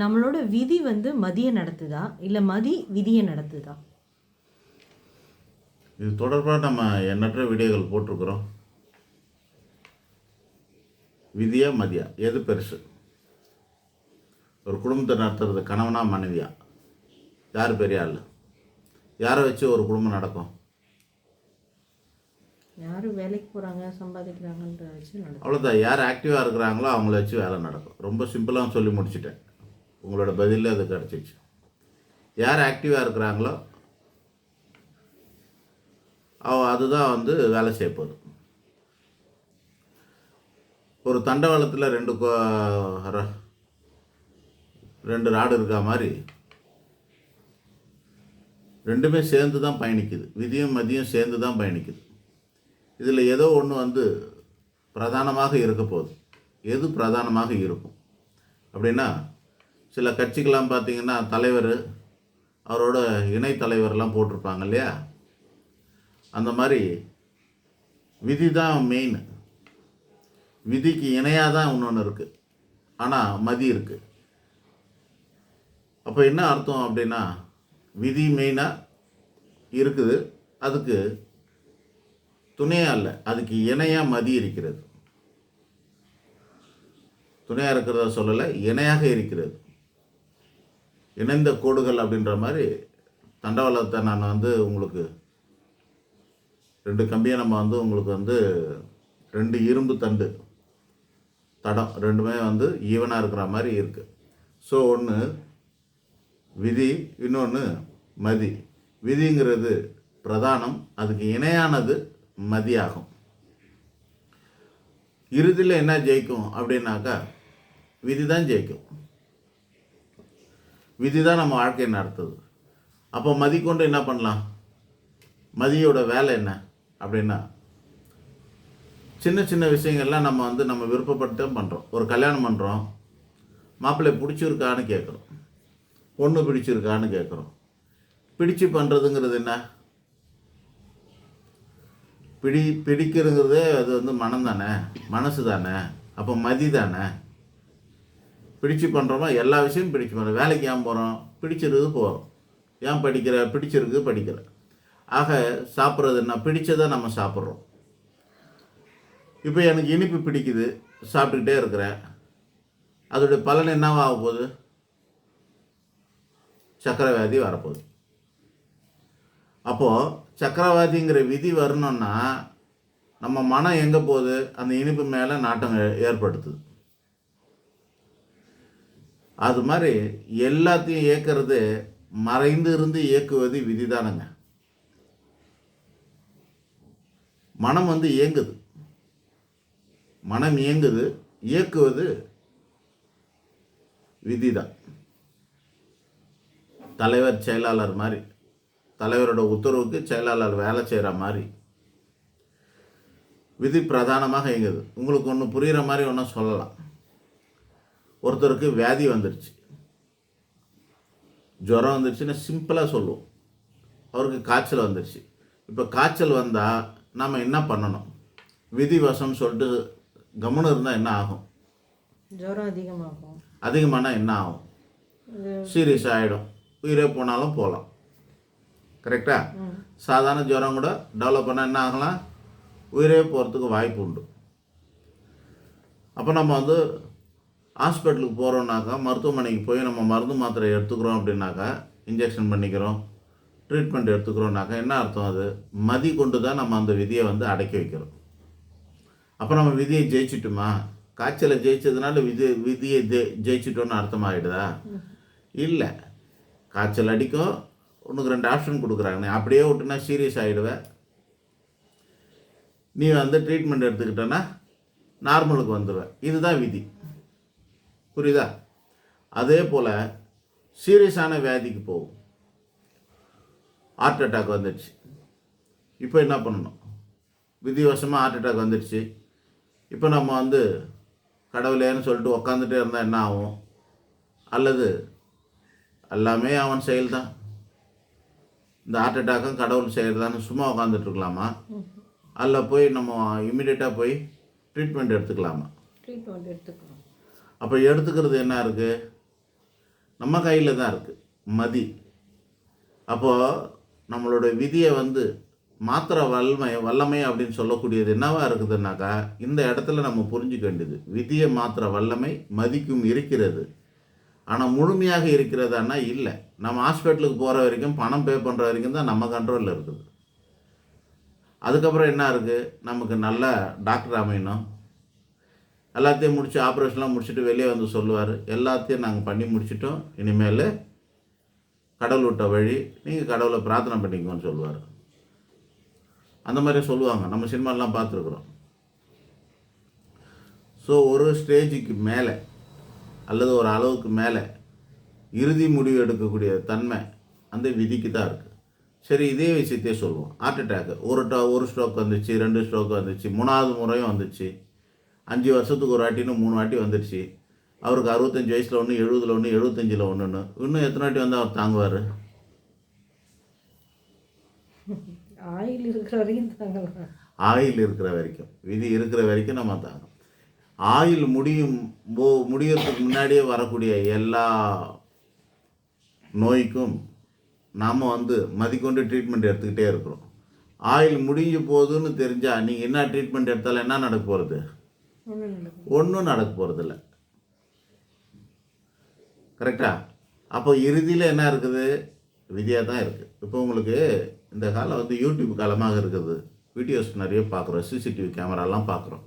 நம்மளோட விதி வந்து மதியை நடத்துதா? இல்லை மதி விதியை நடத்துதா? இது தொடர்பாக நம்ம எண்ணற்ற வீடியோக்கள் போட்டிருக்கிறோம். விதியா மதியா? எது பெருசு? ஒரு குடும்பத்தை நடத்துறது கணவனா மனைவியா? யார் பெரிய ஆள் யாரை வச்சு ஒரு குடும்பம் நடக்கும்? யார் வேலைக்கு போகிறாங்க சம்பாதிக்கிறாங்கன்ற வச்சு அவ்வளோதான் யார் ஆக்டிவாக இருக்கிறாங்களோ அவங்கள வச்சு வேலை நடக்கும். ரொம்ப சிம்பிளாக சொல்லி முடிச்சிட்டேன். உங்களோட பதிலில் அது கிடச்சிச்சு. யார் ஆக்டிவாக இருக்கிறாங்களோ அவ அதுதான் வந்து வேலை செய்ய போகுது. ஒரு தண்டவாளத்தில் ரெண்டு கோ ர- ரெண்டு ராடு இருக்கா மாதிரி ரெண்டுமே சேர்ந்து தான் பயணிக்குது. விதியும் மதியம் சேர்ந்து தான் பயணிக்குது. இதில் ஏதோ ஒன்று வந்து பிரதானமாக இருக்க போகுது. எது பிரதானமாக இருக்கும்? அப்படின்னா சில கட்சிக்கெல்லாம் பார்த்தீங்கன்னா தலைவர் அவரோட இணை தலைவர்லாம் போட்டிருப்பாங்க இல்லையா? அந்த மாதிரி விதி தான் மெயின் விதிக்கு இணையாக தான் இன்னொன்று இருக்குது ஆனால் மதி இருக்குது அப்போ என்ன அர்த்தம் அப்படின்னா விதி மெயினாக இருக்குது. அதுக்கு துணையாக இல்லை. அதுக்கு இணையாக மதி இருக்கிறது. துணையாக இருக்கிறத சொல்லலை இணையாக இருக்கிறது. இணைந்த கோடுகள் அப்படின்ற மாதிரி தண்டவாளத்தை நான் வந்து உங்களுக்கு ரெண்டு கம்பியை நம்ம வந்து உங்களுக்கு வந்து ரெண்டு இரும்பு தண்டு தடம் ரெண்டுமே வந்து ஈவனாக இருக்கிற மாதிரி இருக்குது ஸோ ஒன்று விதி இன்னொன்று மதி. விதிங்கிறது பிரதானம் அதுக்கு இணையானது மதியாகும். இறுதியில் என்ன ஜெயிக்கும் அப்படின்னாக்கா விதி தான் ஜெயிக்கும். விதி தான் நம்ம வாழ்க்கையை நடத்துது. அப்போ மதி கொண்டு என்ன பண்ணலாம்? மதியோட வேலை என்ன? அப்படின்னா சின்ன சின்ன விஷயங்கள்லாம் நம்ம வந்து நம்ம விருப்பப்பட்டு தான் பண்ணுறோம் ஒரு கல்யாணம் பண்ணுறோம் மாப்பிள்ளை பிடிச்சிருக்கான்னு கேட்குறோம். பொண்ணு பிடிச்சிருக்கான்னு கேட்குறோம். பிடிச்சு பண்ணுறதுங்கிறது என்ன? பிடி பிடிக்கிறதுங்கிறதே அது வந்து மனம் தானே மனசு தானே அப்போ மதி தானே பிடிச்சு பண்ணுறோமா எல்லா விஷயமும் பிடிச்சு பண்ணுறோம் வேலைக்கு ஏன் போகிறோம் பிடிச்சிருக்கு போகிறோம் ஏன் படிக்கிற? பிடிச்சிருக்கு படிக்கிற ஆக சாப்பிட்றது என்ன? பிடிச்சதை நம்ம சாப்பிட்றோம். இப்போ எனக்கு இனிப்பு பிடிக்குது. சாப்பிட்டுக்கிட்டே இருக்கிறேன். அதோடைய பலன் என்னவாக போகுது? சக்கரவாதி வியாதி வரப்போகுது. அப்போது சக்கரவாதிங்கிற விதி வரணும்னா நம்ம மனம் எங்கே போகுது? அந்த இனிப்பு மேலே நாட்டம் ஏற்படுத்துது. அது மாதிரி எல்லாத்தையும் இயக்கிறது மறைந்து இருந்து இயக்குவது விதிதானங்க. மனம் வந்து இயங்குது. மனம் இயங்குது இயக்குவது விதிதான். தலைவர் செயலாளர் மாதிரி தலைவரோட உத்தரவுக்கு செயலாளர் வேலை செய்கிற மாதிரி விதி பிரதானமாக இயங்குது. உங்களுக்கு ஒன்று புரிகிற மாதிரி ஒன்றும் சொல்லலாம். ஒருத்தருக்கு வியாதி வந்துருச்சு. ஜுரம் வந்துருச்சுன்னா சிம்பிளாக சொல்லுவோம். அவருக்கு காய்ச்சல் வந்துருச்சு. இப்போ காய்ச்சல் வந்தால் நம்ம என்ன பண்ணணும்? விதிவசம் சொல்லிட்டு கம்முன்னு இருந்தால் என்ன ஆகும்? ஜுரம் அதிகமாகும். அதிகமானா என்ன ஆகும்? சீரியஸ் ஆகிடும் உயிரே போனாலும் போகலாம். கரெக்டா? ம். சாதாரண ஜுரம் கூட டெவலப் பண்ணால் என்ன ஆகலாம்? உயிரே போகிறதுக்கு வாய்ப்பு உண்டு. அப்போ நம்ம வந்து ஹாஸ்பிட்டலுக்கு போகிறோம்னாக்கா மருத்துவமனைக்கு போய் நம்ம மருந்து மாத்திரை எடுத்துக்கிறோம் அப்படின்னாக்கா இன்ஜெக்ஷன் பண்ணிக்கிறோம். ட்ரீட்மெண்ட் எடுத்துக்கிறோம்னாக்கா என்ன அர்த்தம் அது? மதி கொண்டு தான் நம்ம அந்த விதியை வந்து அடக்கி வைக்கிறோம். அப்போ நம்ம விதியை ஜெயிச்சிட்டோமா? காய்ச்சலை ஜெயிச்சதுனால விதி விதியை ஜெ ஜெயிச்சிட்டோன்னு அர்த்தமாகிடுதா இல்லை. காய்ச்சல் அடிக்கும். உனக்கு ரெண்டு ஆப்ஷன் கொடுக்குறாங்க. அப்படியே விட்டுனா சீரியஸ் ஆகிடுவேன் நீ வந்து ட்ரீட்மெண்ட் எடுத்துக்கிட்டனா நார்மலுக்கு வந்துடுவேன் இதுதான் விதி. புரியுதா? அதே போல் சீரியஸான வியாதிக்கு போகும். ஹார்ட் அட்டாக் வந்துடுச்சு. இப்போ என்ன பண்ணணும்? விதிவசமாக ஹார்ட் அட்டாக் வந்துடுச்சு. இப்போ நம்ம வந்து கடவுளேன்னு சொல்லிட்டு உக்காந்துட்டே இருந்தால் என்ன ஆகும்? அல்லது எல்லாமே அவன் செயல் தான் இந்த ஹார்ட் அட்டாக்கும் கடவுள் செய்கிறதான்னு சும்மா உட்காந்துட்டு இருக்கலாமா? அல்ல போய் நம்ம இம்மிடியட்டாக போய் ட்ரீட்மெண்ட் எடுத்துக்கலாமா? ட்ரீட்மெண்ட் எடுத்துக்கணும். அப்போ எடுத்துக்கிறது என்ன இருக்குது நம்ம கையில் தான் இருக்குது மதி. அப்போது நம்மளோட விதியை வந்து மாத்திர வல்லமை வல்லமை அப்படின்னு சொல்லக்கூடியது என்னவாக இருக்குதுன்னாக்கா இந்த இடத்துல நம்ம புரிஞ்சுக்க வேண்டியது. விதியை மாத்திர வல்லமை மதிக்கும் இருக்கிறது. ஆனால் முழுமையாக இருக்கிறதான்னா இல்லை. நம்ம ஹாஸ்பிட்டலுக்கு போகிற வரைக்கும் பணம் பே பண்ணுற வரைக்கும் தான் நம்ம கண்ட்ரோலில் இருக்குது. அதுக்கப்புறம் என்ன இருக்குது நமக்கு நல்ல டாக்டர் அமையணும். எல்லாத்தையும் முடிச்சு ஆப்ரேஷன்லாம் முடிச்சுட்டு வெளியே வந்து சொல்லுவார். எல்லாத்தையும் நாங்கள் பண்ணி முடிச்சிட்டோம். இனிமேல் கடவுள் விட்ட வழி நீங்கள் கடவுளை பிரார்த்தனை பண்ணிக்கோன்னு சொல்லுவார். அந்த மாதிரி சொல்லுவாங்க. நம்ம சினிமாலாம் பார்த்துருக்குறோம். ஸோ ஒரு ஸ்டேஜுக்கு மேலே அல்லது ஒரு அளவுக்கு மேலே இறுதி முடிவு எடுக்கக்கூடிய தன்மை அந்த விதிக்கு தான் இருக்குது சரி இதே விஷயத்தையே சொல்லுவோம். ஹார்ட் அட்டாக் ஒரு ஒரு ஸ்ட்ரோக் வந்துச்சு ரெண்டு ஸ்ட்ரோக் வந்துச்சு மூணாவது முறையும் வந்துச்சு. அஞ்சு வருஷத்துக்கு ஒரு வாட்டின்னு மூணு வாட்டி வந்துடுச்சு அவருக்கு அறுபத்தஞ்சு வயசில் ஒன்று எழுபதில் ஒன்று எழுபத்தஞ்சில் ஒன்றுன்னு இன்னும் எத்தனை வாட்டி வந்து அவர் தாங்குவார்? ஆயில் இருக்கிற வரைக்கும் தாங்கலாம் ஆயில் இருக்கிற வரைக்கும். விதி இருக்கிற வரைக்கும் நம்ம தாங்க ஆயில் முடியும் போ முடியறதுக்கு முன்னாடியே வரக்கூடிய எல்லா நோய்க்கும் நாம் வந்து மதிக்கொண்டு ட்ரீட்மெண்ட் எடுத்துக்கிட்டே இருக்கிறோம். ஆயில் முடிஞ்சு போகுதுன்னு தெரிஞ்சால் நீங்கள் என்ன ட்ரீட்மெண்ட் எடுத்தாலும் என்ன நடக்க போகிறது ஒன்றும் நடக்க போகிறதில்ல கரெக்டா அப்போ இறுதியில் என்ன இருக்குது? விதியாக தான் இருக்குது இப்போ உங்களுக்கு இந்த காலம் வந்து யூடியூப் காலமாக இருக்குது. வீடியோஸ் நிறைய பார்க்குறோம். சிசிடிவி கேமராலாம் பார்க்குறோம்.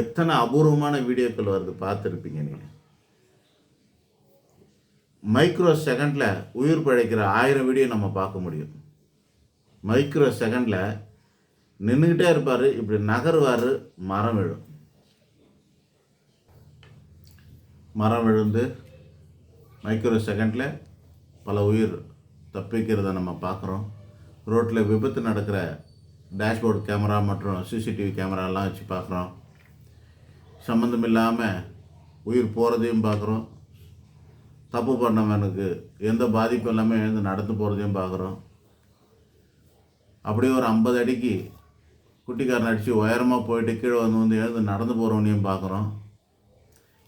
எத்தனை அபூர்வமான வீடியோக்கள் வருது பார்த்துருப்பீங்க நீங்கள் மைக்ரோ செகண்டில் உயிர் பிழைக்கிற ஆயிரம் வீடியோ நம்ம பார்க்க முடியும். மைக்ரோ செகண்டில் நின்றுக்கிட்டே இருப்பார் இப்படி நகருவார் மரம் விழும். மரம் விழுந்து மைக்ரோ செகண்டில் பல உயிர் தப்பிக்கிறத நம்ம பார்க்குறோம். ரோட்டில் விபத்து நடக்கிற டேஷ்போர்டு கேமரா மற்றும் சிசிடிவி கேமராலாம் வச்சு பார்க்குறோம். சம்மந்தம் இல்லாமல் உயிர் போகிறதையும் பார்க்குறோம். தப்பு பண்ணவனுக்கு எந்த பாதிப்பும் இல்லாமல் எழுந்து நடந்து போகிறதையும் பார்க்குறோம். அப்படியே ஒரு ஐம்பது அடிக்கு குட்டிக்காரன் அடித்து உயரமாக போயிட்டு கீழே வந்து வந்து எழுந்து நடந்து போகிறவனையும் பார்க்குறோம்.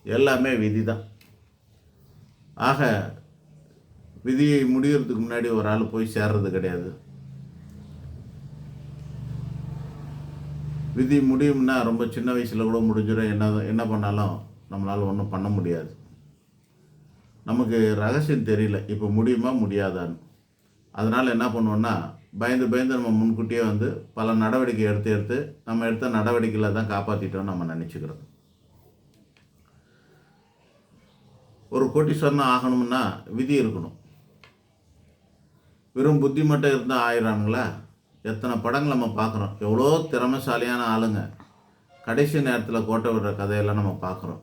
எல்லாமே விதி தான் ஆக விதியை முடிகிறதுக்கு முன்னாடி ஒரு ஆள் போய் சேர்றது கிடையாது. விதி முடியும்னா ரொம்ப சின்ன வயசில் கூட முடிஞ்சிடும் என்ன என்ன பண்ணாலும் நம்மளால் ஒன்றும் பண்ண முடியாது. நமக்கு ரகசியம் தெரியல. இப்போ முடியுமா? முடியாதான்னு. அதனால் என்ன பண்ணுவோன்னா பயந்து பயந்து நம்ம முன்கூட்டியே வந்து பல நடவடிக்கை எடுத்து எடுத்து நம்ம எடுத்த நடவடிக்கைகளை தான் காப்பாற்றிட்டோம்னு நம்ம நினச்சிக்கிறோம். ஒரு கோட்டீஸ்வரனாக ஆகணும்னா விதி இருக்கணும். வெறும் புத்தி மட்டும் இருந்தால் ஆயிரானுங்களா எத்தனை படங்கள் நம்ம பார்க்குறோம். எவ்வளோ திறமைசாலியான ஆளுங்க. கடைசி நேரத்தில் கோட்டை விடுற கதையெல்லாம் நம்ம பார்க்குறோம்.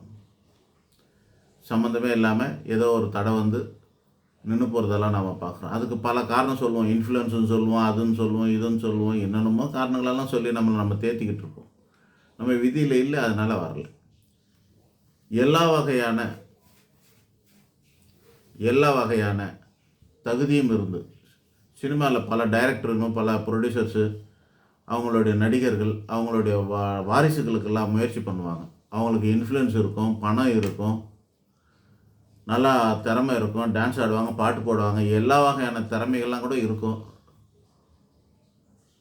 சம்மந்தமே இல்லாமல் ஏதோ ஒரு தடை வந்து நின்று போகிறதெல்லாம் நம்ம பார்க்குறோம். அதுக்கு பல காரணம் சொல்லுவோம். இன்ஃப்ளூயன்ஸுன்னு சொல்லுவோம் அதுன்னு சொல்லுவோம் இதுன்னு சொல்லுவோம் என்னென்னமோ காரணங்களெல்லாம் சொல்லி நம்மளை நம்ம தேத்திக்கிட்டு இருக்கோம் நம்ம விதியில் இல்லை அதனால் வரல. எல்லா வகையான எல்லா வகையான தகுதியும் இருந்து சினிமாவில் பல டைரக்டருங்க பல ப்ரொடியூசர்ஸு அவங்களுடைய நடிகர்கள் அவங்களுடைய வா வாரிசுகளுக்கெல்லாம் முயற்சி பண்ணுவாங்க. அவங்களுக்கு இன்ஃப்ளூயன்ஸ் இருக்கும் பணம் இருக்கும். நல்லா திறமை இருக்கும் டான்ஸ் ஆடுவாங்க பாட்டு போடுவாங்க எல்லா வகையான திறமைகள்லாம் கூட இருக்கும்.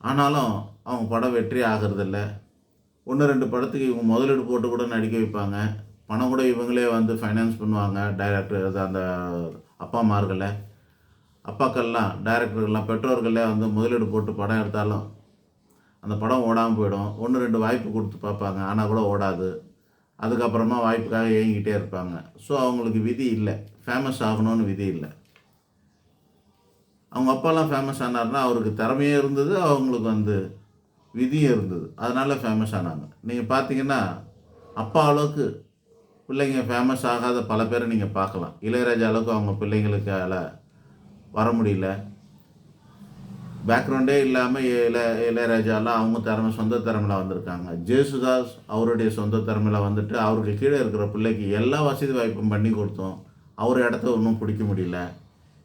ஆனாலும் அவங்க படம் வெற்றி ஆகிறதில்ல. ஒன்று ரெண்டு படத்துக்கு இவங்க முதலீடு போட்டு கூட நடிக்க வைப்பாங்க. பணம் கூட இவங்களே வந்து ஃபைனான்ஸ் பண்ணுவாங்க டைரக்டர் அது அந்த அப்பா அம்மார்களை அப்பாக்கள்லாம் டைரக்டர்கள்லாம் பெற்றோர்களே வந்து முதலீடு போட்டு படம் எடுத்தாலும் அந்த படம் ஓடாமல் போயிடும். ஒன்று ரெண்டு வாய்ப்பு கொடுத்து பார்ப்பாங்க ஆனால் கூட ஓடாது. அதுக்கப்புறமா வாய்ப்புக்காக ஏங்கிட்டே இருப்பாங்க. ஸோ அவங்களுக்கு விதி இல்லை. ஃபேமஸ் ஆகணும்னு விதி இல்லை. அவங்க அப்பாலாம் ஃபேமஸ் ஆனார்னா அவருக்கு திறமையே இருந்தது அவங்களுக்கு வந்து விதியும் இருந்தது. அதனால் ஃபேமஸ் ஆனாங்க. நீங்கள் பார்த்தீங்கன்னா அப்பா அளவுக்கு பிள்ளைங்க ஃபேமஸ் ஆகாத பல பேரை நீங்கள் பார்க்கலாம். இளையராஜா அளவுக்கு அவங்க பிள்ளைங்களுக்கால வர முடியல. பேக்ரவுண்டே இல்லாமல் இளைய இளையராஜாலாம் அவங்க திறமை சொந்த திறமையில் வந்திருக்காங்க. ஜேசுதாஸ் அவருடைய சொந்த திறமையில் வந்துட்டு அவருக்கு கீழே இருக்கிற பிள்ளைக்கு எல்லா வசதி வாய்ப்பும் பண்ணி கொடுத்தோம். அவர் இடத்த ஒன்றும் பிடிக்க முடியல.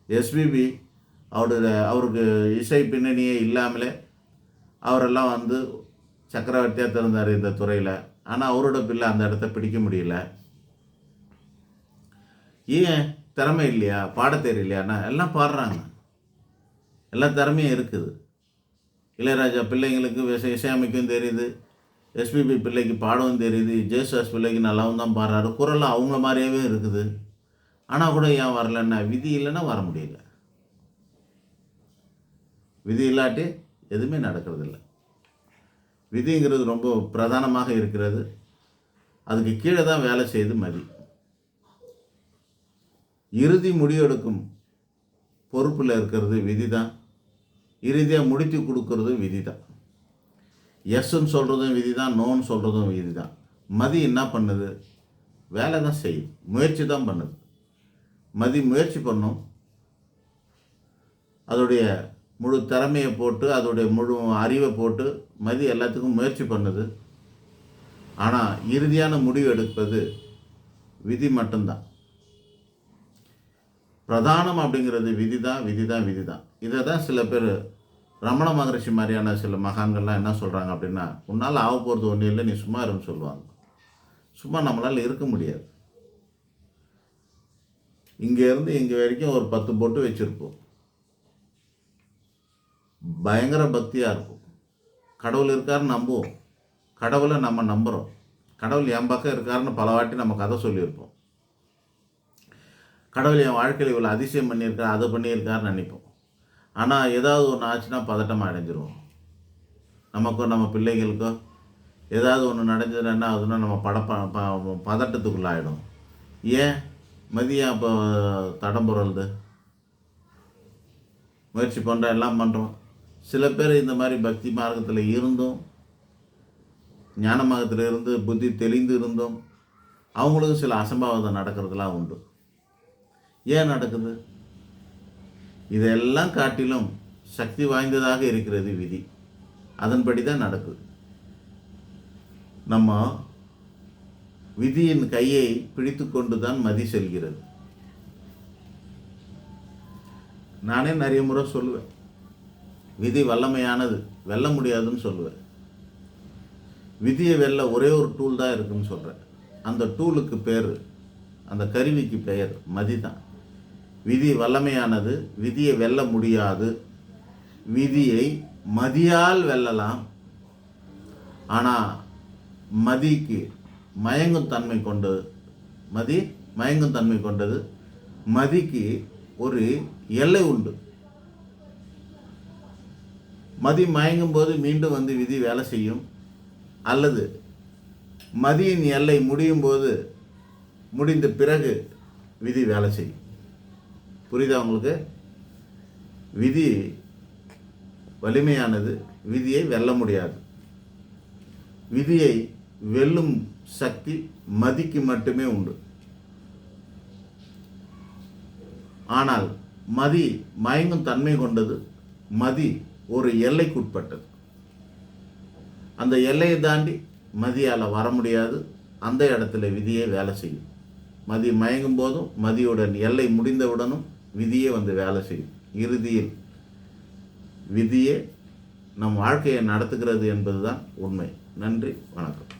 எஸ்பிபி அவருடைய அவருக்கு இசை பின்னணியே இல்லாமலே அவரெல்லாம் வந்து சக்கரவர்த்தியாக திறந்தார் இந்த துறையில். ஆனால் அவரோட பிள்ளை அந்த இடத்த பிடிக்க முடியல. ஏன்? திறமை இல்லையா? பாட தெரியலையாண்ணா எல்லாம் பாடுறாங்க. எல்லா திறமையும் இருக்குது. இளையராஜா பிள்ளைங்களுக்கு விசை இசையமைக்கும் தெரியுது. எஸ்பிபி பிள்ளைக்கு பாடவும் தெரியுது. ஜேசுதாஸ் பிள்ளைக்கு நல்லாவும் தான் பாடுறாரு. குரல் அவங்கள மாதிரியாவே இருக்குது. ஆனால் கூட ஏன் வரலன்னா விதி இல்லைன்னா வர முடியல. விதி இல்லாட்டி எதுவுமே நடக்கிறதில்ல. விதிங்கிறது ரொம்ப பிரதானமாக இருக்கிறது. அதுக்கு கீழே தான் வேலை செய்து மதி. இறுதி முடிவெடுக்கும் பொறுப்பில் இருக்கிறது விதி தான். இறுதியாக முடித்து கொடுக்கறதும் விதி தான் எஸ்ன்னு சொல்கிறதும் விதி தான் நோன்னு சொல்கிறதும் விதி தான் மதி என்ன பண்ணுது? வேலை தான் செய்யுது. முயற்சி தான் பண்ணுது. மதி முயற்சி பண்ணும். அதோடைய முழு திறமையை போட்டு அதோடைய முழு அறிவை போட்டு மதி எல்லாத்துக்கும் முயற்சி பண்ணுது. ஆனால் இறுதியான முடிவு எடுப்பது விதி மட்டும்தான். பிரதானம் அப்படிங்கிறது விதி தான் விதி தான் விதி தான் இதை தான் சில பேர் ரமண மகரிஷி மாதிரியான சில மகான்கள்லாம் என்ன சொல்கிறாங்க அப்படின்னா உன்னால் ஆக போகிறது ஒன்றும் இல்லை நீ சும்மா இருன்னு சொல்லுவாங்க. சும்மா நம்மளால் இருக்க முடியாது. இங்கேருந்து இங்கே வரைக்கும் ஒரு பத்து பொட்டு வச்சுருப்போம். பயங்கர பக்தியாக இருக்கும். கடவுள் இருக்காருன்னு நம்புவோம். கடவுளை நம்ம நம்புகிறோம் கடவுள் என் பக்கம் இருக்காருன்னு பல வாட்டி நம்ம கதை சொல்லியிருப்போம். கடவுள் என் வாழ்க்கையில் இவ்வளோ அதிசயம் பண்ணியிருக்காரு அதை பண்ணியிருக்காருன்னு நினைப்போம். ஆனால் ஏதாவது ஒன்று ஆச்சுன்னா பதட்டம் அடைஞ்சிருவோம். நமக்கோ நம்ம பிள்ளைகளுக்கோ ஏதாவது ஒன்று நடந்ததுன்னா என்ன ஆகுதுன்னா நம்ம பட ப பதட்டத்துக்குள்ளாயிடும் ஏன்? மதியம் அப்போ தடம் புரளுது முயற்சி பண்ணுறோம் எல்லாம் பண்ணுறோம் சில பேர் இந்த மாதிரி பக்தி மார்க்கத்தில் இருந்தும் ஞான மார்க்கத்தில் இருந்து புத்தி தெளிந்து இருந்தும் அவங்களுக்கும் சில அசம்பாவிதம் நடக்கிறதுலாம் உண்டு. ஏன் நடக்குது? இதெல்லாம் காட்டிலும் சக்தி வாய்ந்ததாக இருக்கிறது விதி. அதன்படி தான் நடக்குது. நம்ம விதியின் கையை பிடித்து கொண்டு தான் மதி செல்கிறது. நானே நிறைய முறை சொல்லுவேன். விதி வல்லமையானது வெல்ல முடியாதுன்னு சொல்லுவேன். விதியை வெல்ல ஒரே ஒரு டூல் தான் இருக்குன்னு சொல்கிறேன் அந்த டூலுக்கு பேர் அந்த கருவிக்கு பெயர் மதி தான் விதி வல்லமையானது விதியை வெல்ல முடியாது. விதியை மதியால் வெல்லலாம். ஆனால் மதிக்கு மயங்கும் தன்மை கொண்டது. மதி மயங்கும் தன்மை கொண்டது. மதிக்கு ஒரு எல்லை உண்டு. மதி மயங்கும் போது மீண்டும் வந்து விதி வேலை செய்யும். அல்லது மதியின் எல்லை முடியும் போது முடிந்த பிறகு விதி வேலை செய்யும். புரியுதா உங்களுக்கு? விதி வலிமையானது விதியை வெல்ல முடியாது. விதியை வெல்லும் சக்தி மதிக்கு மட்டுமே உண்டு. ஆனால் மதி மயங்கும் தன்மை கொண்டது மதி ஒரு எல்லைக்குட்பட்டது. அந்த எல்லையை தாண்டி மதியால் வர முடியாது அந்த இடத்துல விதியே வேலை செய்யும். மதி மயங்கும் போதும் மதியுடன் எல்லை முடிந்தவுடனும் விதியே வந்து வேலை செய்யும். இறுதியில் விதியே நம் வாழ்க்கையை நடத்துகிறது என்பதுதான் உண்மை. நன்றி வணக்கம்.